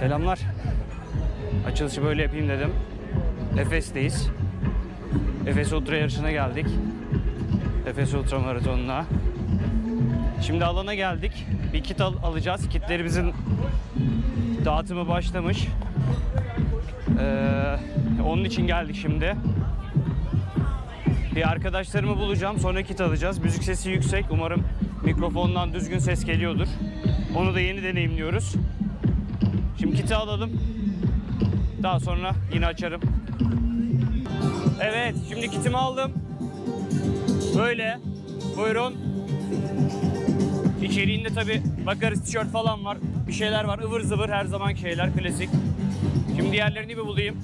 Selamlar. Açılışı böyle yapayım dedim. Efes'teyiz. Efes Ultra yarışına geldik. Efes Ultra Maratonu'na. Şimdi alana geldik. Bir kit al- alacağız. Kitlerimizin dağıtımı başlamış. Ee, onun için geldik şimdi. Bir arkadaşlarımı bulacağım. Sonra kit alacağız. Müzik sesi yüksek. Umarım mikrofondan düzgün ses geliyordur. Onu da yeni deneyimliyoruz. Şimdi kiti alalım. Daha sonra yine açarım. Evet, şimdi kitimi aldım. Böyle. Buyurun. İçeriğinde tabi bakarız tişört falan var. Bir şeyler var. ıvır zıvır her zaman şeyler klasik. Şimdi diğerlerini bir bulayım.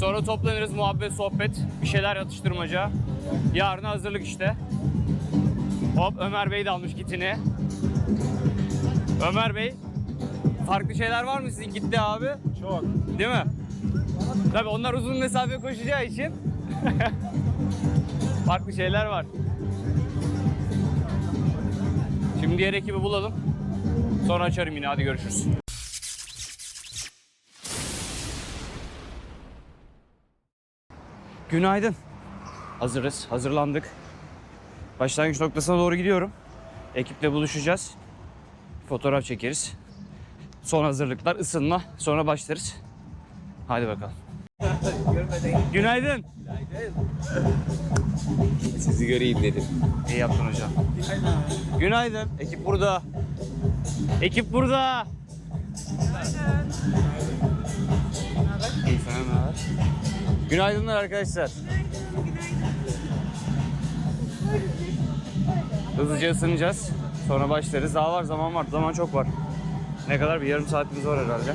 Sonra toplanırız muhabbet sohbet. Bir şeyler atıştırmaca. Yarına hazırlık işte. Hop Ömer Bey de almış kitini. Ömer Bey farklı şeyler var mı sizin kitle abi? Çok. Değil mi? Tabii onlar uzun mesafe koşacağı için farklı şeyler var. Şimdi diğer ekibi bulalım. Sonra açarım yine. Hadi görüşürüz. Günaydın. Hazırız. Hazırlandık. Başlangıç noktasına doğru gidiyorum. Ekiple buluşacağız. Fotoğraf çekeriz. Son hazırlıklar, ısınma. Sonra başlarız. Hadi bakalım. Günaydın. Sizi göreyim dedim. İyi yaptın hocam. Günaydın. Ekip burada. Ekip burada. İyi sana ne haber? Günaydınlar arkadaşlar. Hızlıca ısınacağız. Sonra başlarız. Daha var zaman var. Zaman çok var. Ne kadar? Bir yarım saatimiz var herhalde.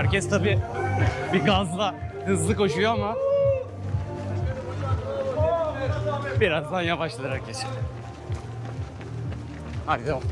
Herkes tabi bir gazla hızlı koşuyor ama birazdan yavaşlar herkes. Hadi devam.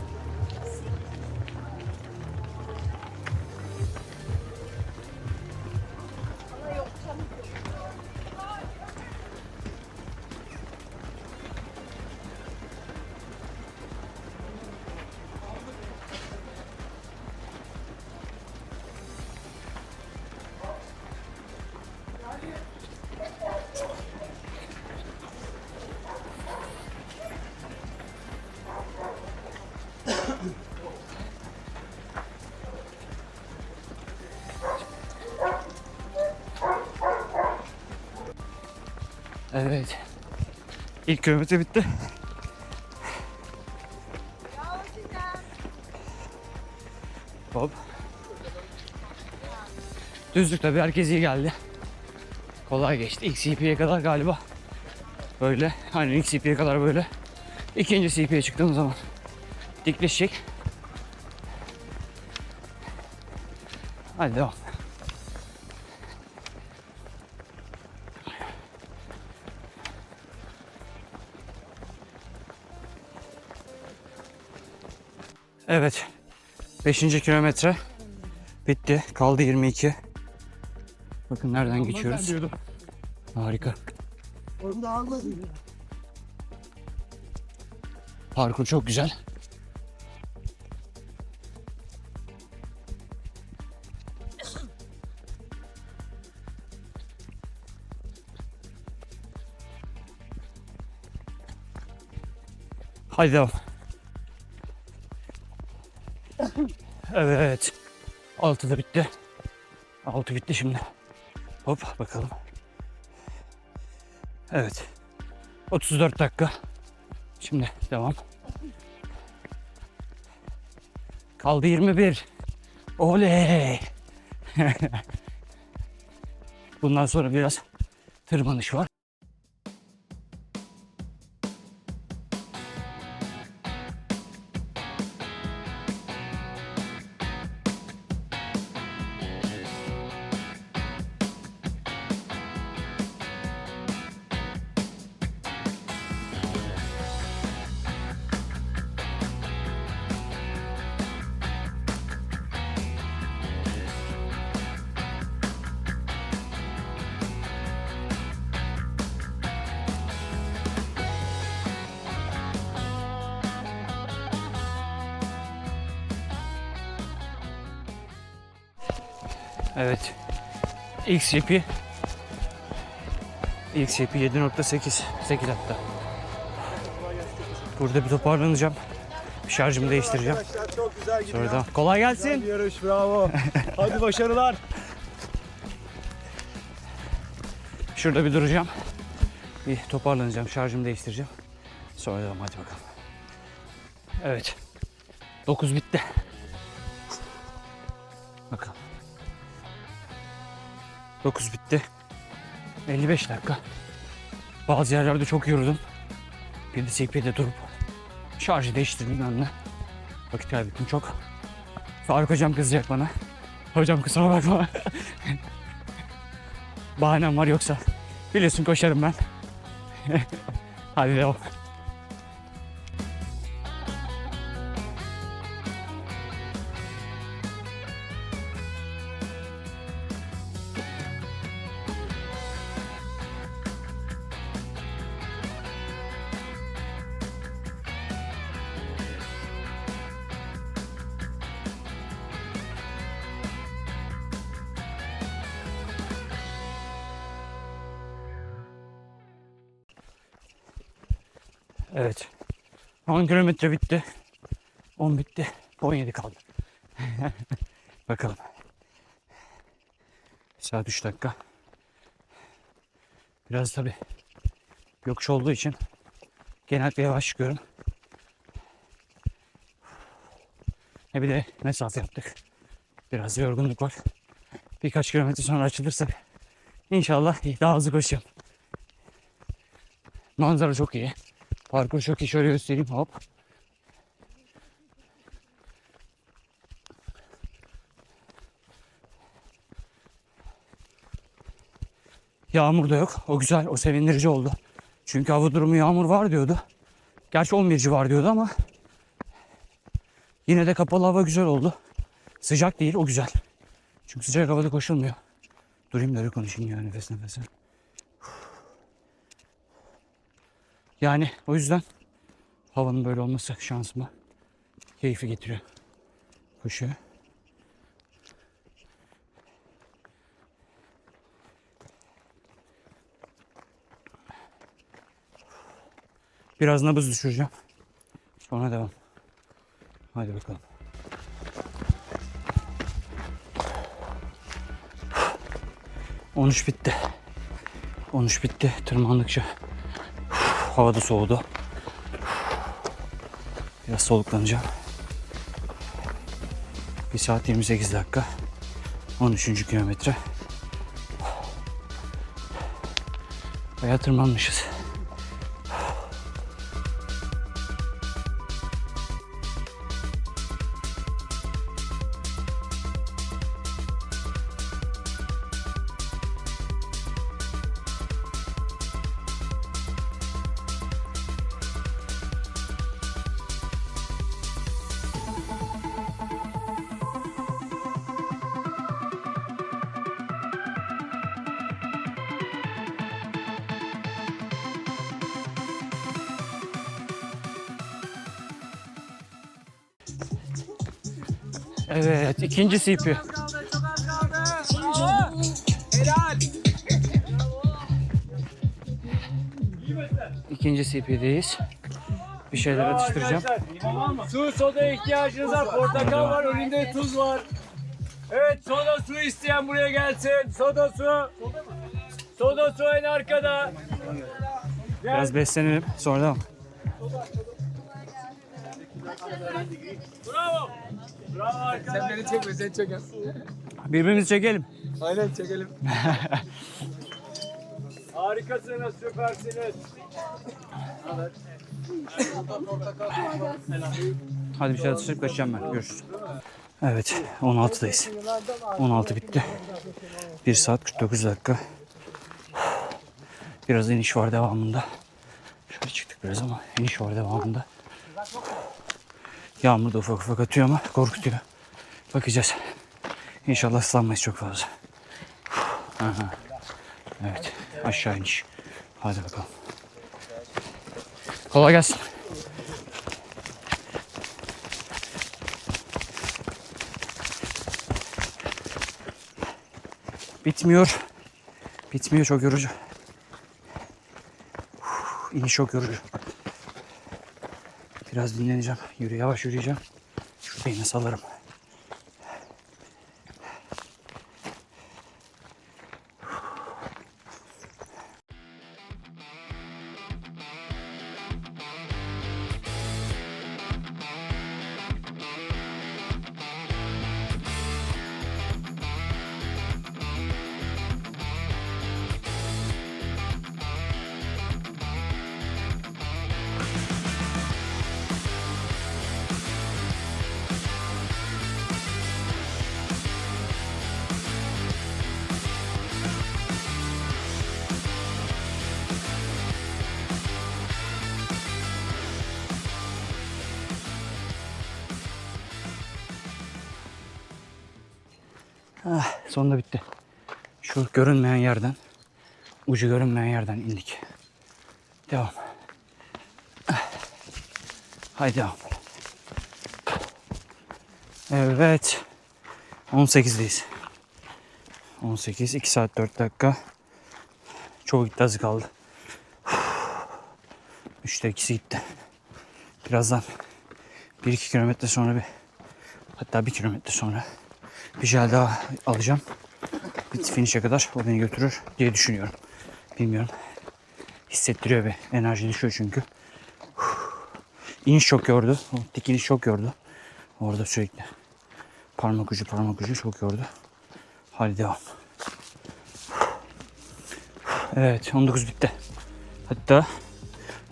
Evet. İlk kilometre bitti. Hop. Düzlük tabii herkes iyi geldi. Kolay geçti. İlk CP'ye kadar galiba böyle. Aynen ilk CP'ye kadar böyle. İkinci CP'ye çıktığım zaman dikleşecek. Hadi devam. Evet. 5. kilometre bitti. Kaldı 22. Bakın nereden geçiyoruz. Harika. Parkur çok güzel. Hadi devam. Evet. Altı da bitti. Altı bitti şimdi. Hop bakalım. Evet. 34 dakika. Şimdi devam. Kaldı 21. Oley. Bundan sonra biraz tırmanış var. Evet. XGP XGP 7.8 8 hatta. Burada bir toparlanacağım. Bir şarjımı değiştireceğim. Çok güzel gidiyor. Sonra da kolay Güzel gelsin. bir yarış bravo. Hadi başarılar. Şurada bir duracağım. Bir toparlanacağım. Şarjımı değiştireceğim. Sonra devam hadi bakalım. Evet. 9 bitti. 9 bitti. 55 dakika. Bazı yerlerde çok yoruldum. Bir de CP'de durup şarjı değiştirdim de. Vakit kaybettim çok. Faruk hocam kızacak bana. Hocam kusura bakma. Bahanem var yoksa. Biliyorsun koşarım ben. Hadi devam. 10 kilometre bitti. 10 bitti. 17 kaldı. Bakalım. Saat 3 dakika. Biraz tabi yokuş olduğu için genellikle yavaş çıkıyorum. E bir de mesafe yaptık. Biraz yorgunluk var. Birkaç kilometre sonra açılırsa inşallah daha hızlı koşacağım. Manzara çok iyi. Parkur çok iyi. Şöyle göstereyim. Hop. Yağmur da yok. O güzel. O sevindirici oldu. Çünkü hava durumu yağmur var diyordu. Gerçi 11 civar diyordu ama yine de kapalı hava güzel oldu. Sıcak değil. O güzel. Çünkü sıcak havada koşulmuyor. Durayım da öyle konuşayım ya nefes nefese. Yani o yüzden havanın böyle olması şansıma keyfi getiriyor. Koşuyor. Biraz nabız düşüreceğim. Sonra devam. Hadi bakalım. On üç bitti. 13 bitti. Tırmandıkça Hava da soğudu. Biraz soluklanacağım. 1 saat 28 dakika. 13. kilometre. Bayağı tırmanmışız. İkinci CP. İkinci CP'deyiz. Bir şeyler atıştıracağım. Su soda ihtiyacınız var. Portakal var. Önünde tuz var. Evet soda su isteyen buraya gelsin. Soda su. Soda su en arkada. Biraz beslenelim. Sonra devam. Bravo. Sen beni çekme sen çek. Birbirimizi çekelim. Aynen çekelim. Harikasınız, süpersiniz. Hadi bir şey atıştırıp kaçacağım ben. Görüşürüz. Evet 16'dayız. 16 bitti. 1 saat 49 dakika. Biraz iniş var devamında. Şöyle çıktık biraz ama iniş var devamında. Yağmur da ufak ufak atıyor ama korkutuyor. Bakacağız. İnşallah ıslanmayız çok fazla. Aha. Evet aşağı iniş. Hadi bakalım. Kolay gelsin. Bitmiyor. Bitmiyor çok yorucu. İniş çok yorucu. Biraz dinleneceğim. Yürü yavaş yürüyeceğim. Şurada yine salarım. Sonunda bitti. Şu görünmeyen yerden, ucu görünmeyen yerden indik. Devam. Haydi devam. Evet. 18'deyiz. 18, 2 saat 4 dakika. Çok gitti az kaldı. Üçte ikisi gitti. Birazdan 1-2 kilometre sonra bir hatta 1 kilometre sonra bir jel daha alacağım. Bir finish'e kadar o beni götürür diye düşünüyorum. Bilmiyorum. Hissettiriyor bir enerji düşüyor çünkü. İniş çok yordu. O dik çok yordu. Orada sürekli parmak ucu parmak ucu çok yordu. Hadi devam. Evet 19 bitti. Hatta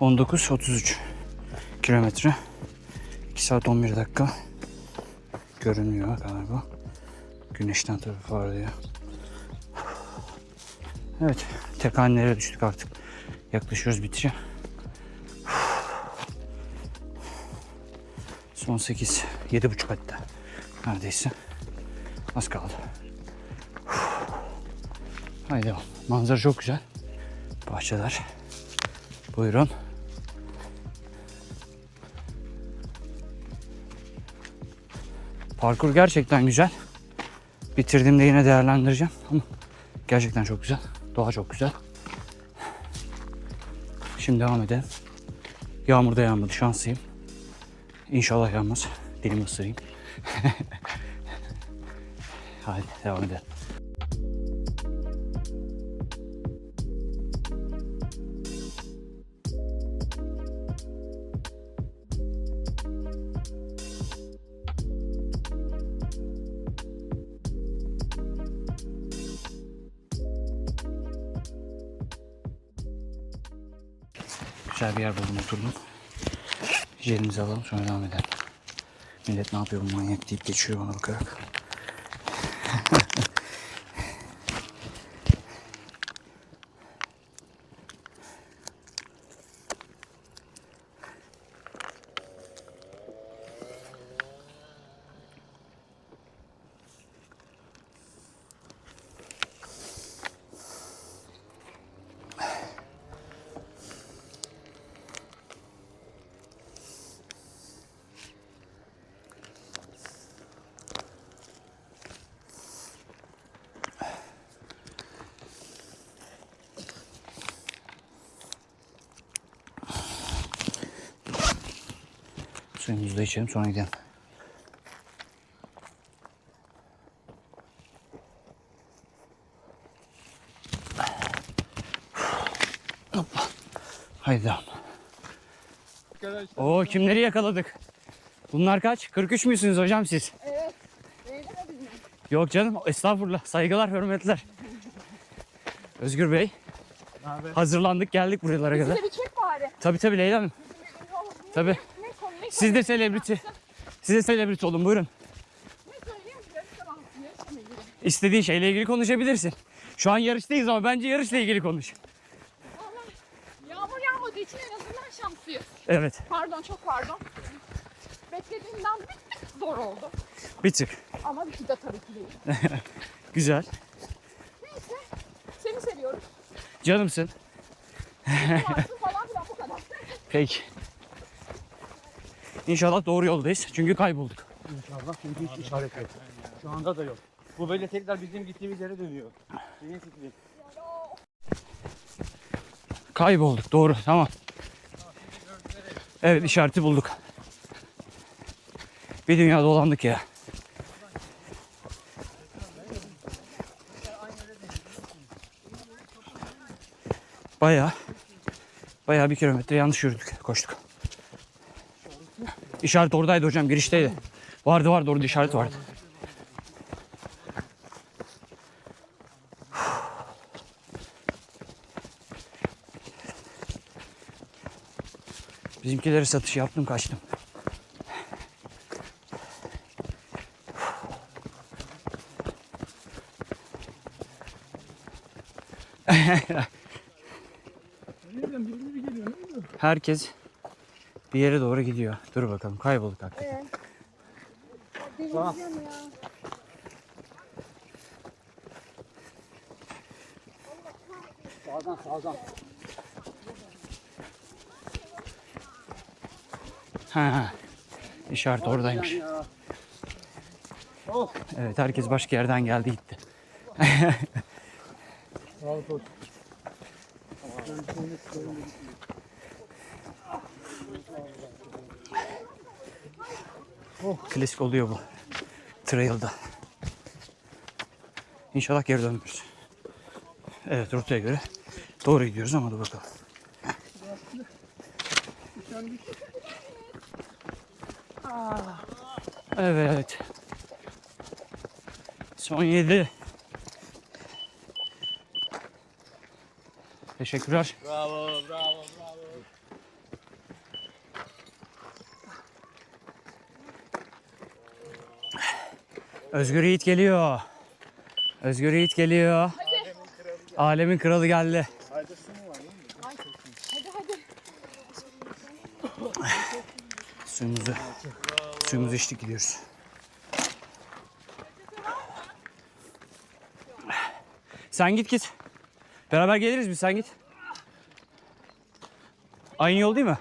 19 33 kilometre. 2 saat 11 dakika görünmüyor galiba. Güneşten tabii parlıyor. Evet, tek hanelere düştük artık. Yaklaşıyoruz bitişe. Son 8, 7,5 hatta. Neredeyse. Az kaldı. Haydi devam. Manzara çok güzel. Bahçeler. Buyurun. Parkur gerçekten güzel. Bitirdiğimde yine değerlendireceğim ama gerçekten çok güzel. Doğa çok güzel. Şimdi devam edelim. Yağmur da yağmadı şanslıyım. İnşallah yağmaz. Dilimi ısırayım. Hadi devam edelim. Güzel bir yer buldum oturdum. Jelimizi alalım sonra devam edelim. Millet ne yapıyor bu manyak deyip geçiyor bana bakarak. Suyumuzu da içelim sonra gidelim. Hoppa. Haydi. Oo kimleri yakaladık? Bunlar kaç? 43 müsünüz hocam siz? Evet. Yok canım estağfurullah. Saygılar, hürmetler. Özgür Bey. Hazırlandık geldik buralara kadar. Bize bir çek bari. Tabii tabii Leyla Hanım. Tabii. Siz de selebriti. Siz de selebriti olun buyurun. İstediğin şeyle ilgili konuşabilirsin. Şu an yarıştayız ama bence yarışla ilgili konuş. Yağmur yağmadığı için en azından şanslıyız. Evet Pardon çok pardon. Beklediğimden bir tık zor oldu. bir tık. Ama bir da tabii ki değil. Güzel. Neyse. Seni seviyorum. Canımsın. Varsın falan filan bu kadar. Peki. İnşallah doğru yoldayız. Çünkü kaybolduk. İnşallah çünkü hiç işaret yok. Şu anda da yok. Bu böyle tekrar bizim gittiğimiz yere dönüyor. Senin fikrin. Kaybolduk doğru tamam. Evet işareti bulduk. Bir dünya dolandık ya. Baya baya bir kilometre yanlış yürüdük koştuk. İşaret oradaydı hocam girişteydi. Vardı vardı orada işaret vardı. Bizimkileri satış yaptım kaçtım. Herkes bir yere doğru gidiyor. Dur bakalım kaybolduk hakikaten. Sağdan sağdan. Ha, işaret oradaymış. Ya. Of. Evet herkes başka yerden geldi gitti. Sağlık olsun. Klasik oluyor bu. Trail'da. İnşallah geri dönmüyoruz. Evet rotaya göre doğru gidiyoruz ama dur bakalım. Evet. Son 7. Teşekkürler. Bravo, bravo. Özgür Yiğit geliyor. Özgür Yiğit geliyor. Alemin kralı geldi. Hadi hadi. Suyumuzu, suyumuzu içtik gidiyoruz. Sen git git. Beraber geliriz biz sen git. Aynı yol değil mi?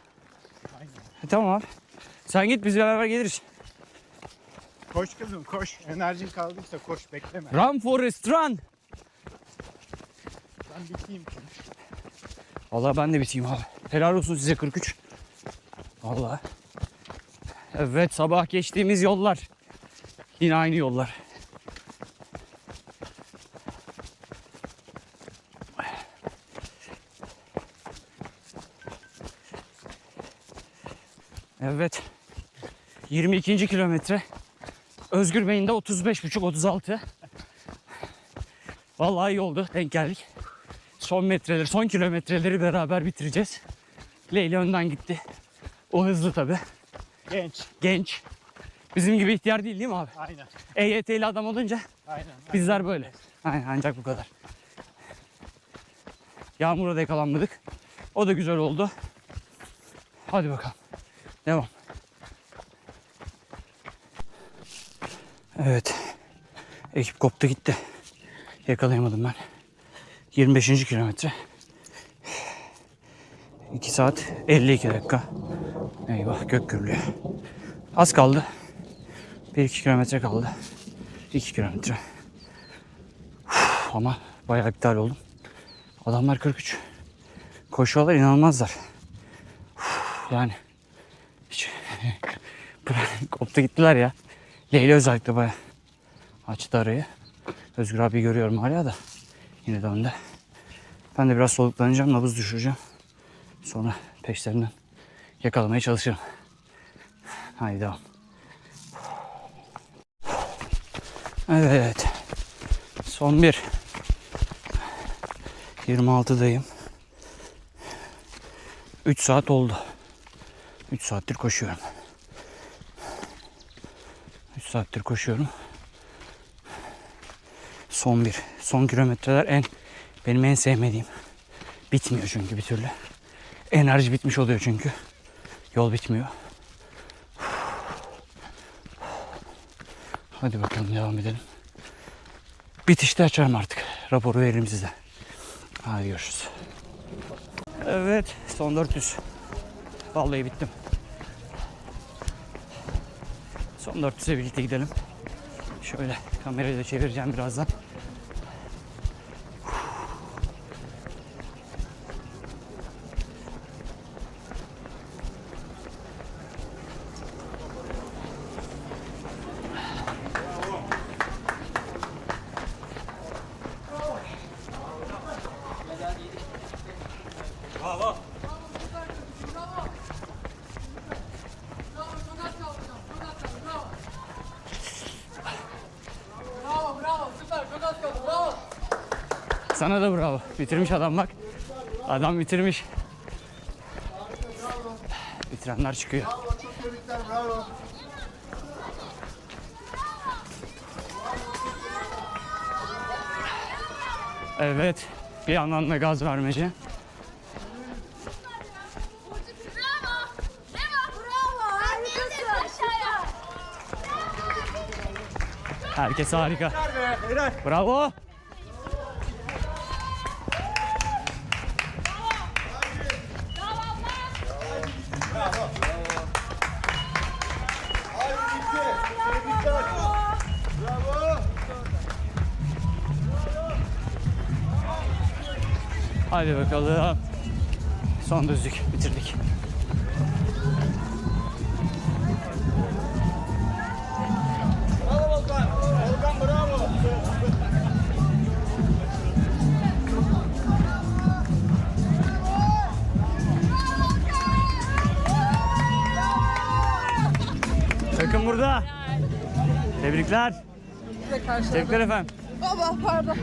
Aynen. tamam abi. Sen git biz beraber geliriz. Koş kızım koş. Enerjin kaldıysa koş bekleme. Run Forest run. Ben biteyim çünkü. Vallahi ben de biteyim abi. Helal olsun size 43. Vallahi. Evet sabah geçtiğimiz yollar. Yine aynı yollar. Evet. 22. kilometre. Özgür Bey'in de 35,5-36. Vallahi iyi oldu. Denk geldik. Son metreleri, son kilometreleri beraber bitireceğiz. Leyla önden gitti. O hızlı tabi. Genç. Genç. Bizim gibi ihtiyar değil değil mi abi? Aynen. EYT'li adam olunca Aynen. bizler böyle. Aynen ancak bu kadar. Yağmura da yakalanmadık. O da güzel oldu. Hadi bakalım. Devam. Evet. Ekip koptu gitti. Yakalayamadım ben. 25. kilometre. 2 saat 52 dakika. Eyvah gök gürlüyor. Az kaldı. 1-2 kilometre kaldı. 2 kilometre. Ama bayağı iptal oldum. Adamlar 43. Koşuyorlar inanılmazlar. Uf, Yani hiç Koptu gittiler ya. Leyla özellikle baya açtı arayı. Özgür abi görüyorum hala da. Yine de önde. Ben de biraz soluklanacağım, nabız düşüreceğim. Sonra peşlerinden yakalamaya çalışırım. Haydi devam. Evet. Son bir. 26'dayım. 3 saat oldu. 3 saattir koşuyorum. 3 saattir koşuyorum. Son bir. Son kilometreler en benim en sevmediğim. Bitmiyor çünkü bir türlü. Enerji bitmiş oluyor çünkü. Yol bitmiyor. Hadi bakalım devam edelim. Bitişte açarım artık. Raporu veririm size. Hadi görüşürüz. Evet son 400. Vallahi bittim. Son 400'e birlikte gidelim. Şöyle kamerayı da çevireceğim birazdan. Sana da bravo. Bitirmiş adam bak. Adam bitirmiş. Bitirenler çıkıyor. Evet. Bir yandan da gaz vermece. Herkes harika. Bravo. Hadi bakalım. Son düzlük bitirdik. Volkan bravo. Takım burada. Tebrikler. Tebrikler efendim. Baba pardon.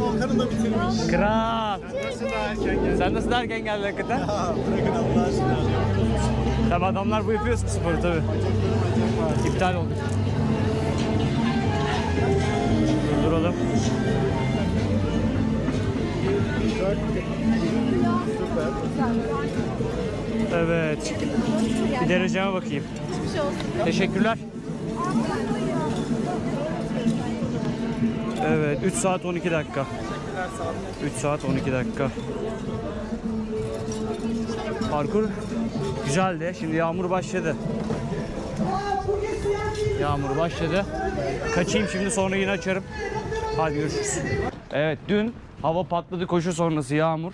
Volkan'ın da bitirmiş. Kral. Nasıl daha erken geldi? Sen nasıl daha erken geldin hakikaten? Bırakın Allah aşkına. Tabii adamlar bu yapıyor sporu tabii. İptal oldu. Durduralım. Evet. Bir dereceme bakayım. Teşekkürler. Evet 3 saat 12 dakika. 3 saat 12 dakika. Parkur güzeldi. Şimdi yağmur başladı. Yağmur başladı. Kaçayım şimdi sonra yine açarım. Hadi görüşürüz. Evet dün hava patladı koşu sonrası yağmur.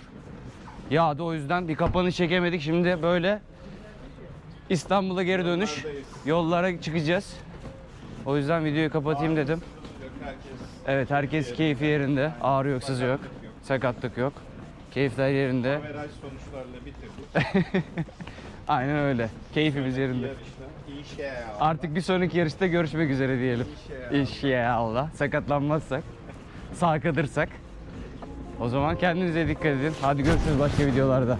Yağdı o yüzden bir kapanış çekemedik. Şimdi böyle İstanbul'a geri dönüş. Yollara çıkacağız. O yüzden videoyu kapatayım dedim. Evet herkes keyfi yerinde. Ağrı yok, sızı yok. Sakatlık yok. Keyifler yerinde. Averaj sonuçlarla bitirdik. Aynen öyle. Keyfimiz yerinde. Artık bir sonraki yarışta görüşmek üzere diyelim. İnşallah. Sakatlanmazsak, sağ kalırsak. O zaman kendinize dikkat edin. Hadi görüşürüz başka videolarda.